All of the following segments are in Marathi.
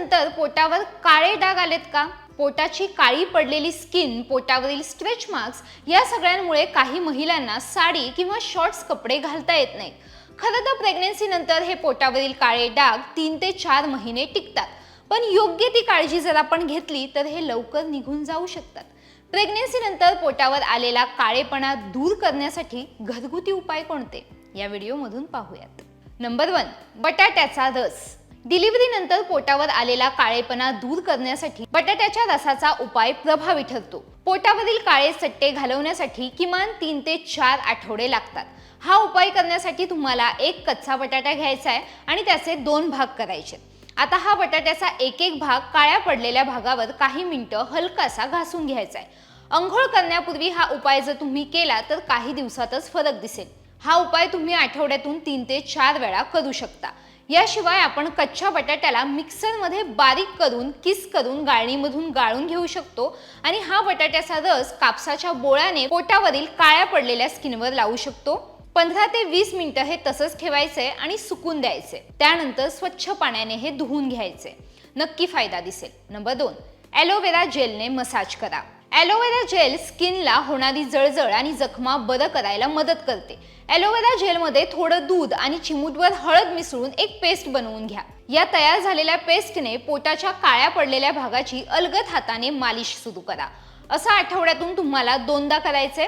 नंतर पोटावर काळे डाग आलेत का? पोटाची काळी पडलेली स्किन पोटावरील स्ट्रेच मार्क्स या सगळ्यांमुळे काही महिलांना साडी किंवा शॉर्ट्स कपडे घालता येत नाहीत. खरं तर प्रेग्नेन्सीनंतर हे पोटावरील काळे डाग तीन ते चार महिने टिकतात. पण योग्य ती काळजी जर आपण घेतली तर हे लवकर निघून जाऊ शकतात. प्रेग्नेन्सीनंतर पोटावर आलेला काळेपणा दूर करण्यासाठी घरगुती उपाय कोणते? या व्हिडिओमधून पाहूयात. नंबर वन बटाट्याचा रस. डिलिव्हरी नंतर पोटावर आलेला काळेपणा दूर करण्यासाठी बटाट्याच्या रसाचा उपाय प्रभावी ठरतो. पोटावरील काळे चट्टे घालवण्यासाठी किमान तीन ते चार आठवडे लागतात. हा उपाय करण्यासाठी तुम्हाला एक कच्चा बटाटा घ्यायचा आहे आणि त्याचे दोन भाग करायचे. आता हा बटाट्याचा एक एक भाग काळ्या पडलेल्या भागावर काही मिनिटं हलकासा घासून घ्यायचा आहे. अंघोळ करण्यापूर्वी हा उपाय जर तुम्ही केला तर काही दिवसातच फरक दिसेल. हा उपाय तुम्ही आठवड्यातून तीन ते चार वेळा करू शकता. याशिवाय आपण कच्च्या बटाट्याला मिक्सरमध्ये बारीक करून किस करून गाळणीमधून गाळून घेऊ शकतो. आणि हा बटाट्याचा रस कापसाच्या बोळ्याने पोटावरील काळ्या पडलेल्या स्किनवर लावू शकतो. पंधरा ते वीस मिनिटं हे तसंच ठेवायचे आणि सुकून द्यायचे त्यानंतर स्वच्छ पाण्याने हे धुवून घ्यायचे नक्की फायदा दिसेल. नंबर दोन ॲलोवेरा जेलने मसाज करा. ॲलोवेरा जेल स्किनला होणारी जळजळ आणि जखमा बरं करायला मदत करते. ॲलोवेरा जेलमध्ये थोडं दूध आणि चिमूटवर हळद मिसळून एक पेस्ट बनवून घ्या. या तयार झालेल्या पेस्टने पोटाच्या काळ्या पडलेल्या भागाची अलगद हाताने मालिश सुरू करा. असं आठवड्यातून तुम्हाला दोनदा करायचे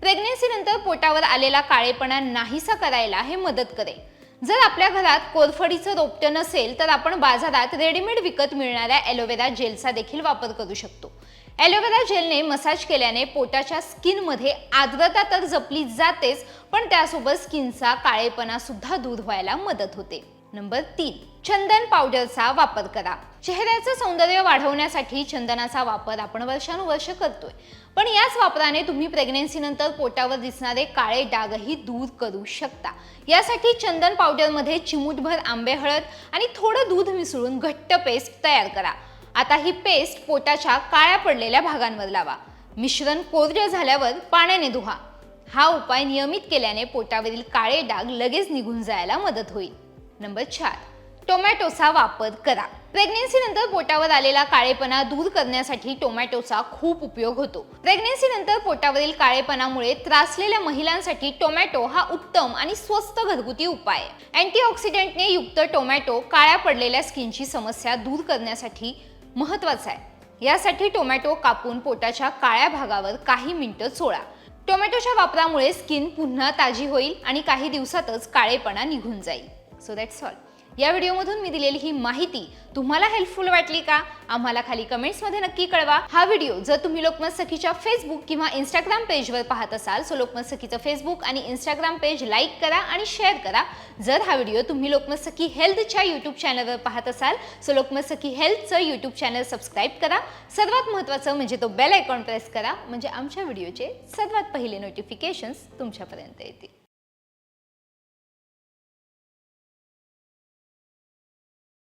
प्रेग्नेन्सीनंतर पोटावर आलेला काळेपणा नाहीसा करायला हे मदत करेल. जर आपल्या घरात कोरफडीचं रोपटं नसेल तर आपण बाजारात रेडीमेड विकत मिळणाऱ्या ॲलोवेरा जेलचा देखील वापर करू शकतो. ॲलोवेरा जेलने मसाज केल्याने पोटाच्या स्किनमध्ये आर्द्रता तर जपली जातेच पण त्यासोबत स्किनचा काळेपणा सुद्धा दूर व्हायला मदत होते. नंबर तीन चंदन पावडरचा वापर करा. चेहऱ्याचं सौंदर्य वाढवण्यासाठी चंदनाचा वापर आपण वर्षानुवर्ष करतोय. पण याच वापराने तुम्ही प्रेग्नेन्सीनंतर पोटावर दिसणारे काळे डागही दूर करू शकता. यासाठी चंदन पावडरमध्ये चिमूटभर आंबे हळद आणि थोडं दूध मिसळून घट्ट पेस्ट तयार करा. आता ही पेस्ट पोटाच्या काळ्या पडलेल्या भागांवर लावा. मिश्रण कोरडे झाल्यावर पाण्याने धुवा. हा उपाय नियमित केल्याने पोटावरील काळे डाग लगेच निघून जायला मदत होईल. नंबर चार टोमॅटोचा वापर करा. प्रेग्नेन्सीनंतर पोटावर आलेला काळेपणा दूर करण्यासाठी टोमॅटोचा खूप उपयोग होतो. प्रेग्नेन्सीनंतर पोटावरील काळेपणामुळे त्रासलेल्या महिलांसाठी टोमॅटो हा उत्तम आणि स्वस्त घरगुती उपाय. अँटीऑक्सिडंटने युक्त टोमॅटो काळ्या पडलेल्या स्किनची समस्या दूर करण्यासाठी महत्त्वाचा आहे. यासाठी टोमॅटो कापून पोटाच्या काळ्या भागावर काही मिनिटं चोळा. टोमॅटोच्या वापरामुळे स्किन पुन्हा ताजी होईल आणि काही दिवसातच काळेपणा निघून जाईल. सो दॅट्स ऑल या व्हिडिओमधून मी दिलेली ही माहिती तुम्हाला हेल्पफुल वाटली का? आम्हाला खाली कमेंट्समध्ये नक्की कळवा. हा व्हिडिओ जर तुम्ही लोकमत सखीच्या फेसबुक किंवा इंस्टाग्राम पेजवर पाहत असाल सो लोकमत सखीचं फेसबुक आणि इंस्टाग्राम पेज लाईक करा आणि शेअर करा. जर हा व्हिडिओ तुम्ही लोकमत सखी हेल्थच्या यूट्यूब चॅनलवर पाहत असाल सो लोकमत सखी हेल्थचं यूट्यूब चॅनल सबस्क्राईब करा. सर्वात महत्त्वाचं म्हणजे तो बेल आयकॉन प्रेस करा म्हणजे आमच्या व्हिडिओचे सर्वात पहिले नोटिफिकेशन्स तुमच्यापर्यंत येतील.